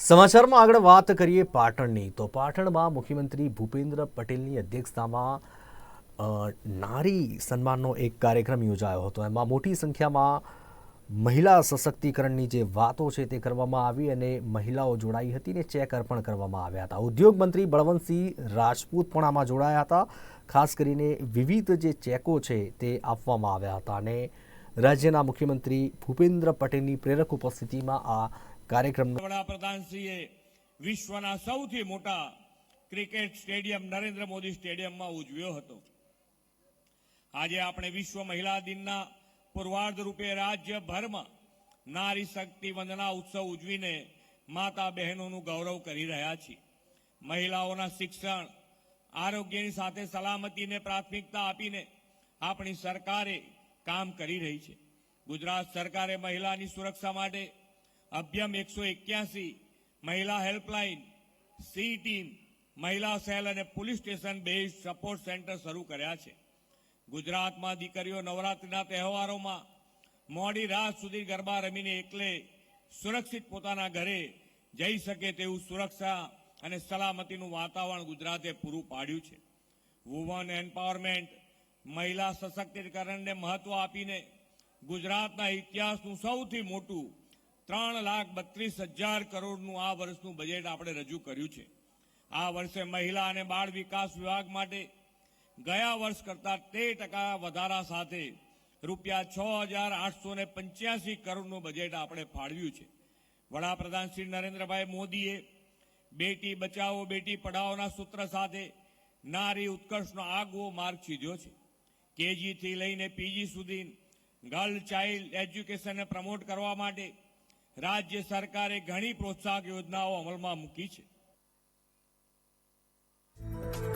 સમાચારમાં આગળ વાત કરીએ પાટણની. તો પાટણમાં મુખ્યમંત્રી ભૂપેન્દ્ર પટેલની અધ્યક્ષતામાં નારી સન્માનનો એક કાર્યક્રમ યોજાયો હતો. એમાં મોટી સંખ્યામાં મહિલા સશક્તિકરણની જે વાતો છે તે કરવામાં આવી અને મહિલાઓ જોડાઈ હતી ને ચેક અર્પણ કરવામાં આવ્યા હતા. ઉદ્યોગ મંત્રી બળવંતસિંહ રાજપૂત પણ આમાં જોડાયા હતા. ખાસ કરીને વિવિધ જે ચેકો છે તે આપવામાં આવ્યા હતા અને રાજ્યના મુખ્યમંત્રી ભૂપેન્દ્ર પટેલની પ્રેરક ઉપસ્થિતિમાં આ કાર્યક્રમનો વડાપ્રધાનશ્રીએ વિશ્વના સૌથી મોટા ક્રિકેટ સ્ટેડિયમ નરેન્દ્ર મોદી સ્ટેડિયમમાં ઉજવ્યો હતો. આજે આપણે વિશ્વ મહિલા દિનના પૂર્વાર્ધ રૂપે રાજ્યભરમાં નારી શક્તિ વંદના ઉત્સવ ઉજવીને માતા બહેનોનું ગૌરવ કરી રહ્યા છીએ. મહિલાઓના શિક્ષણ, આરોગ્યની સાથે સલામતીને પ્રાથમિકતા આપીને આપણી સરકારે કામ કરી રહી છે. ગુજરાત સરકારે મહિલાની સુરક્ષા માટે અભ્યમ એકસો એક્યાસી, મહિલા હેલ્પલાઇન, સી ટીમ, મહિલા સેલ અને police station base support centre શરૂ કર્યા છે. ગુજરાતમાં દીકરીઓ નવરાત્રિના તહેવારોમાં મોડી રાત સુધી ગરબા રમીને એકલે સુરક્ષિત પોતાના ઘરે જઈ શકે તેવું સુરક્ષા અને સલામતીનું વાતાવરણ ગુજરાતે પૂરું પાડ્યું છે. વુમન એમ્પાવરમેન્ટ મહિલા સશક્તિકરણને મહત્વ આપીને ગુજરાતના ઇતિહાસનું સૌથી મોટું ત્રણ લાખ બત્રીસ હજાર કરોડનું આ વર્ષનું બજેટ આપણે રજૂ કર્યું છે. આ વર્ષે મહિલા અને બાળ વિકાસ વિભાગ માટે ગયા વર્ષ કરતા તેર ટકા વધારા સાથે રૂપિયા છ હજાર આઠસો ને પંચ્યાસી કરોડનું બજેટ આપણે ફાળવ્યું છે. વડાપ્રધાન શ્રી નરેન્દ્રભાઈ મોદીએ બેટી બચાવો, બેટી પઢાઓના સૂત્ર સાથે નારી ઉત્કર્ષનો આગવો માર્ગ છીધ્યો છે. કેજીથી લઈને પીજી સુધી ગર્લ ચાઇલ્ડ એજ્યુકેશનને પ્રમોટ કરવા માટે રાજ્ય સરકારે ઘણી પ્રોત્સાહક યોજનાઓ અમલમાં મૂકી છે.